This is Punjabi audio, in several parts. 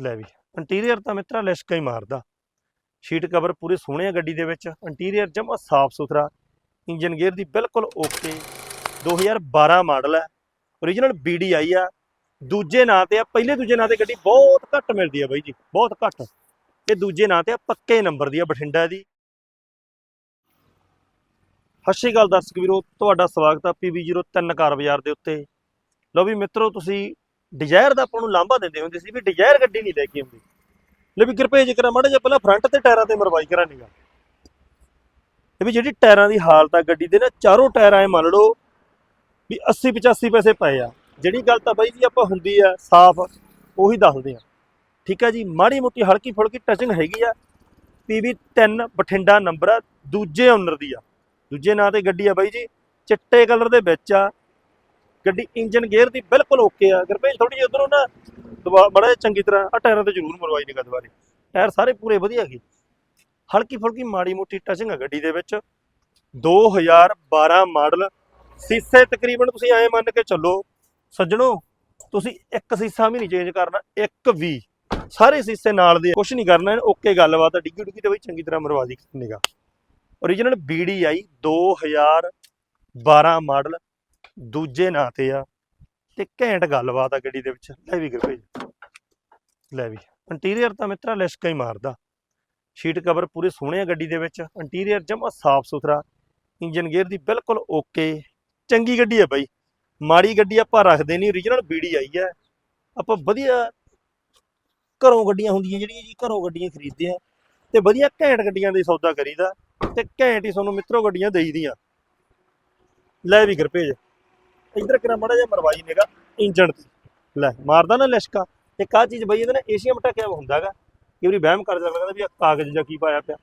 ਲੈ ਵੀ। ਇੰਟੀਰੀਅਰ ਤਾਂ ਮਿੱਤਰਾ ਲਿਸ਼ਕਾ ਹੀ ਮਾਰਦਾ। ਸ਼ੀਟ ਕਵਰ ਪੂਰੇ ਸੋਹਣੇ ਆ ਗੱਡੀ ਦੇ ਵਿੱਚ। ਇੰਟੀਰੀਅਰ ਜਮਾ ਸਾਫ਼ ਸੁਥਰਾ। ਇੰਜਨ ਗੇਅਰ ਦੀ ਬਿਲਕੁਲ ਓਕੇ 2012 ਮਾਡਲ ਹੈ origignal BDI ਆ। ਦੂਜੇ ਨਾਂ ਤੇ ਆ, ਪਹਿਲੇ ਦੂਜੇ ਨਾਂ ਤੇ ਗੱਡੀ ਬਹੁਤ ਘੱਟ ਮਿਲਦੀ ਆ ਬਾਈ ਜੀ, ਬਹੁਤ ਘੱਟ। ਇਹ ਦੂਜੇ ਨਾਂ ਤੇ ਆ, ਪੱਕੇ ਨੰਬਰ ਦੀ ਆ, ਬਠਿੰਡਾ ਦੀ। ਸਤਿ ਸ਼੍ਰੀ ਅਕਾਲ ਦਰਸ਼ਕ ਵੀਰੋ, ਤੁਹਾਡਾ ਸਵਾਗਤ ਆ PB03 ਕਾਰ ਬਾਜ਼ਾਰ ਦੇ ਉੱਤੇ। ਲਓ ਵੀ ਮਿੱਤਰੋ, ਤੁਸੀਂ ਡਿਜ਼ਾਇਰ ਦਾ ਆਪਾਂ ਨੂੰ ਲਾਂਭਾ ਦਿੰਦੇ ਹੁੰਦੇ ਸੀ ਵੀ ਡਿਜ਼ਾਇਰ ਗੱਡੀ ਨਹੀਂ ਲੈ ਕੇ ਆਉਂਦੀ। ਲੈ ਵੀ ਕਿਰਪੇ ਜ਼ਿਕਰ ਮਾੜਾ ਜਿਹਾ ਪਹਿਲਾਂ ਫਰੰਟ ਤੇ ਟਾਇਰਾਂ ਤੇ ਮਰਵਾਈ ਕਰਾਂ ਨਿਗਾ ਇਹ ਵੀ ਜਿਹੜੀ ਟਾਇਰਾਂ ਦੀ ਹਾਲਤ ਆ ਗੱਡੀ ਦੇ ਨਾ, ਚਾਰੋਂ ਟਾਇਰ ਐ ਮੰਨ ਲਓ ਵੀ 80 85 ਪੈਸੇ ਪਏ ਆ। ਜਿਹੜੀ ਗੱਲ ਤਾਂ ਬਾਈ ਜੀ ਆਪਾਂ ਹੁੰਦੀ ਆ, ਸਾਫ਼, ਉਹੀ ਦੱਸਦੇ ਆ। ਠੀਕ ਆ ਜੀ ਮਾੜੀ ਮੋਟੀ ਹਲਕੀ ਫੁਲਕੀ ਟਚਿੰਗ ਹੈਗੀ ਆ PB3 ਬਠਿੰਡਾ ਨੰਬਰ ਆ, ਦੂਜੇ ਓਨਰ ਦੀ ਆ। ਦੂਜੇ ਨਾਂ ਤੇ ਗੱਡੀ ਆ ਬਾਈ ਜੀ, ਚਿੱਟੇ ਕਲਰ ਦੇ ਵਿੱਚ ਆ। ਗੱਡੀ ਇੰਜਨ ਗੇਅਰ ਦੀ ਬਿਲਕੁਲ ਓਕੇ ਆ। ਗੁਰਪੇਜ ਥੋੜੀ ਜਿਹੀ ਉਧਰੋਂ ਨਾ ਦਬਾ ਬੜਾ ਜਿਹਾ ਚੰਗੀ ਤਰ੍ਹਾਂ ਆ ਟਾਇਰਾਂ ਤੇ ਜ਼ਰੂਰ ਮਰਵਾਈ ਨਿਗਾ ਦੁਬਾਰੇ ਟਾਇਰ ਸਾਰੇ ਪੂਰੇ ਵਧੀਆ ਗਏ ਹਲਕੀ ਫੁਲਕੀ ਮਾੜੀ ਮੋਟੀ ਟਚਿੰਗ ਆ ਗੱਡੀ ਦੇ ਵਿੱਚ। 2012 ਮਾਡਲ। ਸੀਸੇ ਤਕਰੀਬਨ ਤੁਸੀਂ ਐਂ ਮੰਨ ਕੇ ਚੱਲੋ, ਸੱਜਣੋ, ਤੁਸੀਂ ਇੱਕ ਸੀਸਾ ਵੀ ਨਹੀਂ ਚੇਂਜ ਕਰਨਾ, ਇੱਕ ਵੀ। ਸਾਰੇ ਸੀਸੇ ਨਾਲ ਦੇ ਕੁਝ ਨਹੀਂ ਕਰਨਾ ਓਕੇ ਗੱਲਬਾਤ ਆ। ਡਿੱਗੀ ਡੁੱਗੀ ਤੇ ਬਈ ਚੰਗੀ ਤਰ੍ਹਾਂ ਮਰਵਾ ਦੀ ਨਿਗਾ origignal BDI 2012 ਮਾਡਲ। ਦੂਜੇ ਨਾਂ ਤੇ ਆ ਤੇ ਘੈਂਟ ਗੱਲਬਾਤ ਆ ਗੱਡੀ ਦੇ ਵਿੱਚ। ਲੈ ਵੀ ਗੁਰਪ੍ਰੀਤ ਲੈ ਵੀ। ਇੰਟੀਰੀਅਰ ਤਾਂ ਮਿੱਤਰਾ ਲਿਸ਼ਕਾ ਹੀ ਮਾਰਦਾ। ਸ਼ੀਟ ਕਵਰ ਪੂਰੇ ਸੋਹਣੇ ਆ ਗੱਡੀ ਦੇ ਵਿੱਚ। ਇੰਟੀਰੀਅਰ ਜਮਾ ਸਾਫ਼ ਸੁਥਰਾ। ਇੰਜਨ ਗੇਅਰ ਦੀ ਬਿਲਕੁਲ ਓਕੇ। ਚੰਗੀ ਗੱਡੀ ਆ ਬਾਈ। ਮਾੜੀ ਗੱਡੀ ਆਪਾਂ ਰੱਖਦੇ ਨਹੀਂ। origignal ਆਈ ਹੈ ਆਪਾਂ ਵਧੀਆ ਘਰੋਂ ਗੱਡੀਆਂ ਹੁੰਦੀਆਂ ਜਿਹੜੀਆਂ ਜੀ, ਘਰੋਂ ਗੱਡੀਆਂ ਖਰੀਦਦੇ ਆ। ਤੇ ਵਧੀਆ ਘੈਂਟ ਗੱਡੀਆਂ ਦੇ ਸੌਦਾ ਕਰੀਦਾ। ਤੇ ਘੈਂਟ ਹੀ ਤੁਹਾਨੂੰ ਮਿੱਤਰੋ ਗੱਡੀਆਂ ਦੇਈਦੀਆਂ। ਲੈ ਵੀ ਗੁਰਪੇਜ ਇੱਧਰ ਕਿਰਾ ਮੜਾ ਜਿਹਾ ਮਰਵਾਈ ਨੇਗਾ ਇੰਜਣ ਤੇ। ਲੈ, ਮਾਰਦਾ ਨਾ ਲਿਸ਼ਕਾ। ਇੱਕ ਆਹ ਚੀਜ਼ ਬਈ, ਇਹਦੇ ਨਾਲ ਏਸ਼ੀਆ ਮਟਕਿਆ ਹੁੰਦਾਗਾ ਕਿ ਵਾਰੀ ਵਹਿਮ ਕਰ ਜਾਂਦਾ ਵੀ ਆਹ ਕਾਗਜ਼ ਜਾਂ ਕੀ ਪਾਇਆ ਪਿਆ।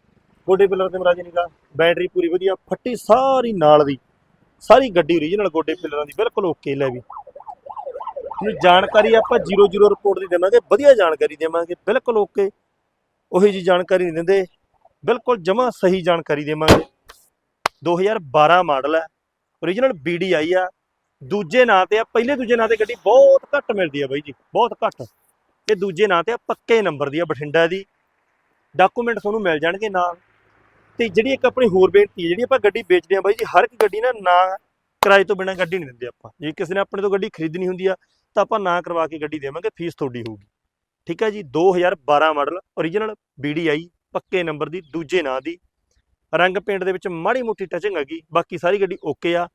ਗੋਡੇ ਪਿੱਲਰ ਤੇ ਮਰਾਜੀ ਨਿਗਾ ਬੈਟਰੀ ਪੂਰੀ ਵਧੀਆ, ਫੱਟੀ ਸਾਰੀ ਨਾਲ ਦੀ। ਸਾਰੀ ਗੱਡੀ ਓਰੀਜਨਲ ਗੋਡੇ ਪਿੱਲਰਾਂ ਦੀ, ਬਿਲਕੁਲ ਓਕੇ ਲੈ ਵੀ। ਨੂੰ ਜਾਣਕਾਰੀ ਆਪਾਂ 00 ਰਿਪੋਰਟ ਦੀ ਦੇਵਾਂਗੇ, ਵਧੀਆ ਜਾਣਕਾਰੀ ਦੇਵਾਂਗੇ, ਬਿਲਕੁਲ ਓਕੇ ਉਹੀ ਜੀ ਜਾਣਕਾਰੀ ਨਹੀਂ ਦਿੰਦੇ, ਬਿਲਕੁਲ ਜਮਾ ਸਹੀ ਜਾਣਕਾਰੀ ਦੇਵਾਂਗੇ। 2012 ਮਾਡਲ ਹੈ, origignal BDI ਆ। ਦੂਜੇ ਨਾਂ ਤੇ ਆ, ਪਹਿਲੇ ਦੂਜੇ ਨਾਂ ਤੇ ਗੱਡੀ ਬਹੁਤ ਘੱਟ ਮਿਲਦੀ ਆ ਬਾਈ ਜੀ, ਬਹੁਤ ਘੱਟ। ਇਹ ਦੂਜੇ ਨਾਂ ਤੇ ਆ, ਪੱਕੇ ਨੰਬਰ ਦੀ ਆ, ਬਠਿੰਡਾ ਦੀ। ਡਾਕੂਮੈਂਟ ਤੁਹਾਨੂੰ ਮਿਲ ਜਾਣਗੇ ਨਾਲ। ਤੇ ਜਿਹੜੀ ਇੱਕ ਆਪਣੀ ਹੋਰ ਬੇਨਤੀ ਹੈ ਜਿਹੜੀ ਆਪਾਂ ਗੱਡੀ ਵੇਚਦੇ ਆ ਬਾਈ ਜੀ, ਹਰ ਇੱਕ ਗੱਡੀ ਨਾ ਨਾ ਕਿਰਾਏ ਤੋਂ ਬਿਨਾਂ ਗੱਡੀ ਨਹੀਂ ਦਿੰਦੇ ਆਪਾਂ। ਜੇ ਕਿਸੇ ਨੇ ਆਪਣੇ ਤੋਂ ਗੱਡੀ ਖਰੀਦਣੀ ਹੁੰਦੀ ਆ, ਤਾਂ ਆਪਾਂ ਨਾ ਕਰਵਾ ਕੇ ਗੱਡੀ ਦੇਵਾਂਗੇ, ਫੀਸ ਤੁਹਾਡੀ ਹੋਊਗੀ। ਠੀਕ ਹੈ ਜੀ 2012 ਮਾਡਲ origignal BDI ਪੱਕੇ ਨੰਬਰ ਦੀ, ਦੂਜੇ ਨਾਂ ਦੀ। ਰੰਗ ਪੇਂਟ ਦੇ ਵਿੱਚ ਮਾੜੀ ਮੋਟੀ ਟਚਿੰਗ ਹੈਗੀ, ਬਾਕੀ ਸਾਰੀ ਗੱਡੀ ਓਕੇ ਆ।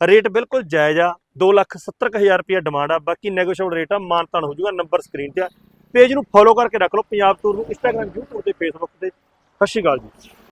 ਰੇਟ ਬਿਲਕੁਲ ਜਾਇਜ਼ ਆ 270000 ਰੁਪਏ ਡਿਮਾਂਡ ਆ, ਬਾਕੀ ਨੈਗੋਸ਼ੀਏਬਲ ਰੇਟ ਆ ਮਾਨਤਾਨ ਹੋ ਜਾਊਗਾ ਨੰਬਰ ਸਕਰੀਨ ਤੇ ਆ। ਪੇਜ ਨੂੰ ਫੋਲੋ ਕਰਕੇ ਰੱਖ ਲਓ, ਪੰਜਾਬ ਟੂਰ ਨੂੰ ਇੰਸਟਾਗ੍ਰam YouTube ਤੇ ਫੇਸਬੁੱਕ ਤੇ। ਸਤਿ ਸ਼੍ਰੀ ਅਕਾਲ ਜੀ।